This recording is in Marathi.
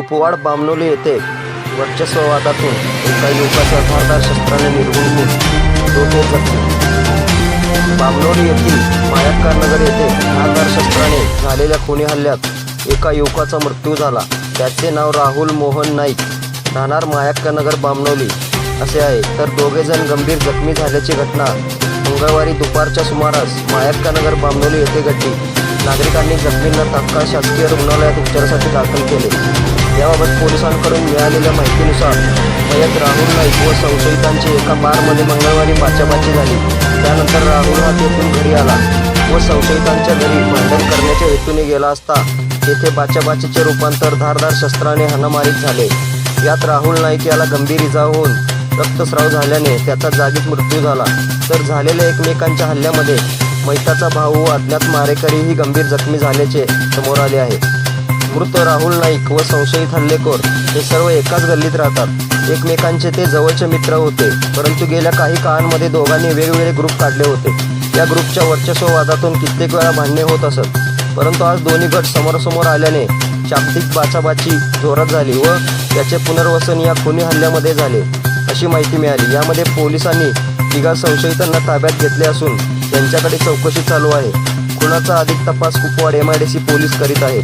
कुपवाड बामनोली येथे वर्चस्ववादातून एका युवकाच्या धारदार शस्त्राने निर्गुण डोके जखमी बामनोली येथील मायाक्कार नगर येथे धारदार शस्त्राने झालेल्या खुनी हल्ल्यात एका युवकाचा मृत्यू झाला. त्याचे नाव राहुल मोहन नाईक. राहणार मायाक्का नगर बामनोली असे आहे. तर दोघे जण गंभीर जखमी झाल्याची घटना मंगळवारी दुपारच्या सुमारास मायाक्का नगर बामनोली येथे घडली. नागरिकांनी जखमींना तात्काळ शासकीय रुग्णालयात उपचारासाठी दाखल केले. याबाबत पोलिसांकडून मिळालेल्या माहितीनुसार मयत राहुल नाईक व संशयितांची एका बारमध्ये मंगळवारी बाचाबाची झाली. त्यानंतर राहुल हा तेथून घरी आला व संशयितांच्या घरी भांडण करण्याच्या हेतूने गेला असता तेथे बाचाबाचीचे रूपांतर धारदार शस्त्राने हाणामारीत झाले. यात राहुल नाईक याला गंभीर इजा होऊन रक्तस्राव झाल्याने त्याचा जागीच मृत्यू झाला. तर झालेल्या एकमेकांच्या हल्ल्यामध्ये मैताचा भाऊ व अज्ञात मारेकरीही गंभीर जखमी झाल्याचे समोर आले आहे. मृत राहुल नाईक व संशयित हल्लेखोर हे सर्व एकाच गल्लीत राहतात. एकमेकांचे ते जवळचे मित्र होते परंतु गेल्या काही काळांमध्ये दोघांनी वेगवेगळे ग्रुप काढले होते. या ग्रुपच्या वर्चस्ववादातून कित्येक वेळा भांडणे होत असत. परंतु आज दोन्ही गट समोरासमोर आल्याने शाब्दिक बाचाबाची जोरात झाली व त्याचे पुनर्वसन या खुनी हल्ल्यामध्ये झाले अशी माहिती मिळाली. यामध्ये पोलिसांनी तिघा संशयितांना ताब्यात घेतले असून त्यांच्याकडे चौकशी चालू आहे. खुनाचा अधिक तपास कुपवाड सी पोलीस करीत आहेत.